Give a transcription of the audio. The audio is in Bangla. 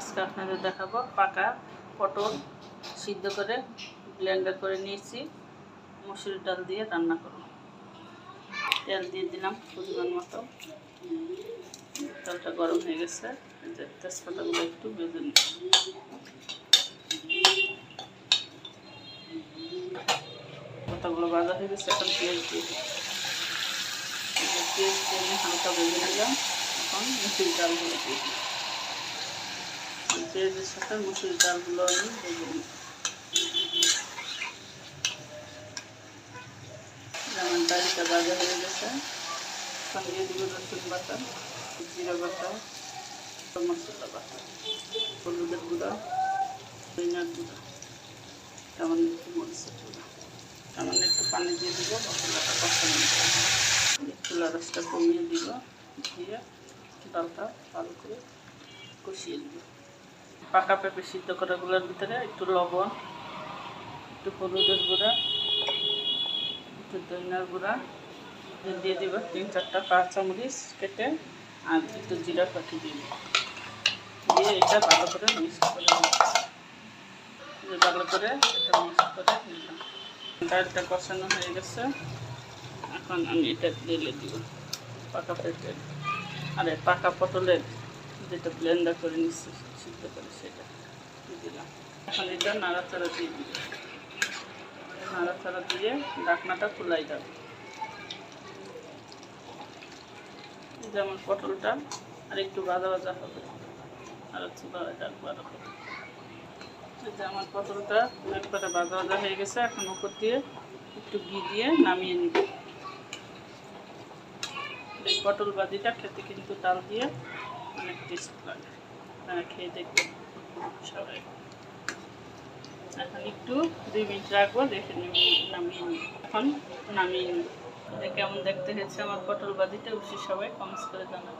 আজকে আপনাদের দেখাবো পাকা পটল সিদ্ধ করে ব্লেন্ডার করে নিয়েছি। মসুর ডাল দিয়ে রান্না করব। তেল দিয়ে দিলাম পরিমাণ মতো। তেলটা গরম হয়ে গেছে। তেজপাতাগুলো একটু বেজে নিই পাতাগুলো ভাজা হয়ে গেছে, এখন পেঁয়াজ দিয়ে পেঁয়াজ দিয়ে হালকা ভেজে নিলাম। এখন মুসুর ডালগুলো দিয়ে দিই পেঁয়াজের সাথে মুসুর ডালগুলো আমি যেমন ডালটা ভাজা হয়ে গেছে দিয়ে দিব রসুন বাটা জিরা বাটা মশলা বাটা হলুদের গুঁড়া ধনিয়ার গুঁড়া সামান্য একটু মরিচের গুঁড়া সামান্য একটু পানি দিয়ে দিব মশলাটা কষানো চুলা রসটা কমিয়ে দিব দিয়ে ডালটা ভালো করে কষিয়ে দিব পাকা পেঁপে সিদ্ধ করাগুলোর ভিতরে একটু লবণ, একটু হলুদের গুঁড়া, একটু ধনিয়ার গুঁড়া দিয়ে দিব তিন চারটা কাঁচামরিচ কেটে আর একটু জিরা পাখি দিয়ে দিব। দিয়ে এটা ভালো করে মিক্স করে। ভালো করে এটা মিক্স করে নিলাম। ডালটা কষানো হয়ে গেছে। এখন আমি এটা ঢেলে দিব পাকা পেঁপে। আরে পাকা পটলের যেটা ব্লেন্ডার করে নিচ্ছি, সিদ্ধ করে সেটা দিলাম। এখন এটা নাড়াচাড়া দিয়ে দিব নাড়াচাড়া দিয়ে ঢাকনাটা খোলাই যাবে। যেমন পটলটা আর একটু ভাজা ভাজা হবে। আর চুলা ডাকবো আরও হবে। এই যে আমার পটলটা একবারে ভাজা ভাজা হয়ে গেছে, এখন উপর দিয়ে একটু ঘি দিয়ে নামিয়ে নিব। এই পটল বাজিটা খেতে কিন্তু ডাল দিয়ে অনেক টেস্ট লাগে আপনারা খেয়ে দেখবেন সবাই এখন একটু দুই মিনিট রাখব, দেখে নামিয়ে নিব এখন নামিয়ে নিব কেমন দেখতে হয়েছে আমার পটল বাদিটা উচিত সবাই কমস করে জানাবেন।